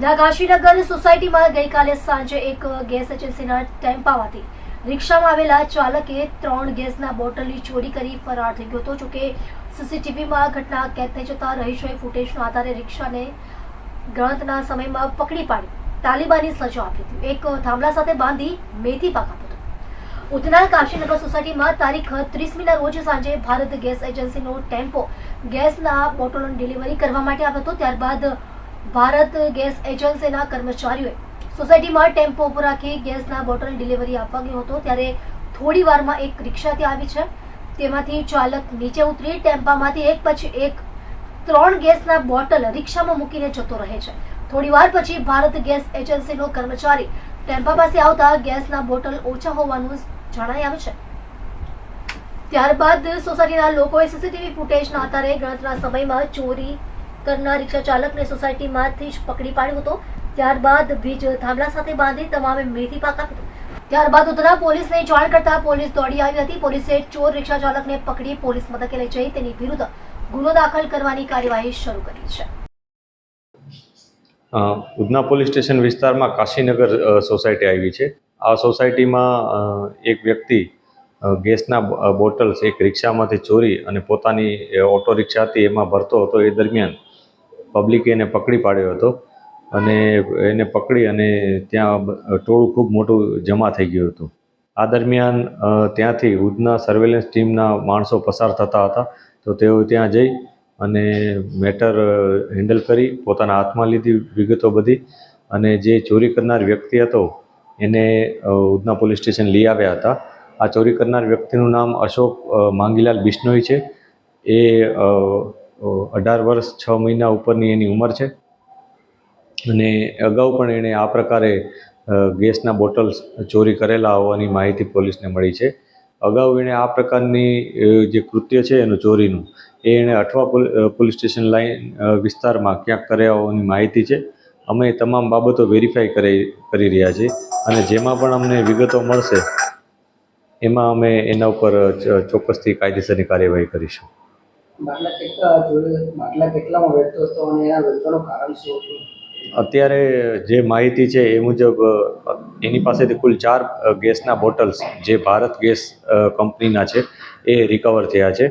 ઉધના કાશીનગર સોસાયટીમાં ગઈકાલે સાંજે એક ગેસ એજન્સીના ટેમ્પામાંથી રિક્ષામાં આવેલા ચાલકે ત્રણ ગેસના બોટલની ચોરી કરી ફરાર થઈ ગયો હતો. જોકે સીસીટીવીમાં ઘટના કેદ થઈ જતા રહીશોએ ફૂટેજના આધારે રિક્ષાને ગણતના સમયમાં પકડી પાડી તાલિબાની સજા આપી હતી. એક થાંભલા સાથે બાંધી મેથી પાક આપ્યો હતો. ઉધના કાશીનગર સોસાયટીમાં તારીખ ત્રીસમીના રોજ સાંજે ભારત ગેસ એજન્સીનો ટેમ્પો ગેસના બોટલોની ડિલિવરી કરવા માટે આવ્યો હતો. ત્યારબાદ ભારત ગેસ એજન્સીના કર્મચારીઓએ સોસાયટીમાં ટેમ્પો ઉપર રાખી ગેસના બોટલ ડિલિવરી આપવા ગયો હતો, ત્યારે થોડી વારમાં એક રિક્ષા ત્યાં આવી છે. તેમાંથી ચાલક નીચે ઉતરી ટેમ્પામાંથી એક પછી એક ત્રણ ગેસના બોટલ રિક્ષામાં મૂકીને જતો રહે છે. થોડી વાર પછી ભારત ગેસ એજન્સીનો કર્મચારી ટેમ્પા પાસે આવતા ગેસના બોટલ ઓછા હોવાનું જણાઈ આવે છે. ત્યારબાદ સોસાયટીના લોકોએ સીસીટીવી ફૂટેજના આધારે ગણતરીના સમયમાં ચોરી કરનાર રિક્ષા ચાલકને સોસાયટીમાંથી જ પકડી પાડ્યો હતો. ત્યારબાદ વીજ થાંભલા સાથે બાંધી તમામે મેથી પાક આપ્યો ત્યારબાદ ઉધના પોલીસને જાણ કરતા પોલીસ દોડી આવી હતી. પોલીસે ચોર રિક્ષા ચાલકને પકડી પોલીસ મથકે લઈ જઈ તેની વિરુદ્ધ ગુનો દાખલ કરવાની કાર્યવાહી શરૂ કરી છે. ઉધના પોલીસ સ્ટેશન વિસ્તારમાં કાશીનગર સોસાયટી આવી છે. આ સોસાયટીમાં એક વ્યક્તિ ગેસના બોટલ્સ એક રિક્ષામાંથી ચોરી અને પોતાની ઓટો રિક્ષા હતી એમાં ભરતો હતો. એ દરમિયાન પબ્લિકે એને પકડી પાડ્યો હતો. અને એને પકડી અને ત્યાં ટોળું ખૂબ મોટું જમા થઈ ગયું હતું. આ દરમિયાન ત્યાંથી ઉધના સર્વેલન્સ ટીમના માણસો પસાર થતા હતા. તો તેઓ ત્યાં જઈ અને મેટર હેન્ડલ કરી, પોતાના હાથમાં લીધી વિગતો બધી અને જે ચોરી કરનાર વ્યક્તિ હતો, એને ઉધના પોલીસ સ્ટેશન લઈ આવ્યા હતા. આ ચોરી કરનાર વ્યક્તિનું નામ અશોક માંગીલાલ બિશ્નોઈ છે. એ અઢાર વર્ષ છ મહિના ઉપરની એની ઉંમર છે. અને અગાઉ પણ એણે આ પ્રકારે ગેસના બોટલ્સ ચોરી કરેલા હોવાની માહિતી પોલીસને મળી છે. અગાઉ એણે આ પ્રકારની જે કૃત્ય છે એનું ચોરીનું, એ એણે અઠવા પોલ- પોલીસ સ્ટેશન લાઇન વિસ્તારમાં ક્યાંક કર્યા હોવાની માહિતી છે. અમે તમામ બાબતો વેરીફાઈ કરી કરી રહ્યા છીએ. અને જેમાં પણ અમને વિગતો મળશે, એમાં અમે એના ઉપર ચોક્કસથી કાયદેસરની કાર્યવાહી કરીશું. અત્યારે જે માહિતી છે એ મુજબ એની પાસેથી કુલ ચાર ગેસના બોટલ્સ જે ભારત ગેસ કંપનીના છે, એ રિકવર થયા છે.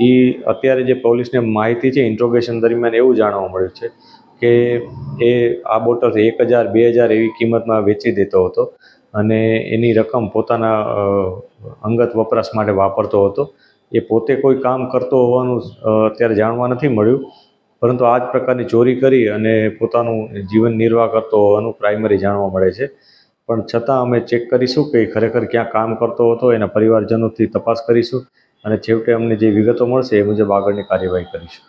એ અત્યારે જે પોલીસને માહિતી છે ઇન્ટ્રોગેશન દરમિયાન એવું જાણવા મળ્યું છે કે એ, આ બોટલ્સ એક હજાર, બે હજાર એવી કિંમતમાં વેચી દેતો હતો અને એની રકમ પોતાના અંગત વપરાશ માટે વાપરતો હતો. એ પોતે કોઈ કામ કરતો હોવાનું અત્યારે જાણવા નથી મળ્યું. પરંતુ આ જ પ્રકારની ચોરી કરી અને પોતાનું જીવન નિર્વાહ કરતો હોવાનું પ્રાઇમરી જાણવા મળે છે. પણ છતાં અમે ચેક કરીશું કે ખરેખર ક્યાં કામ કરતો હતો, એના પરિવારજનોથી તપાસ કરીશું અને છેવટે અમને જે વિગતો મળશે એ મુજબ આગળની કાર્યવાહી કરીશું.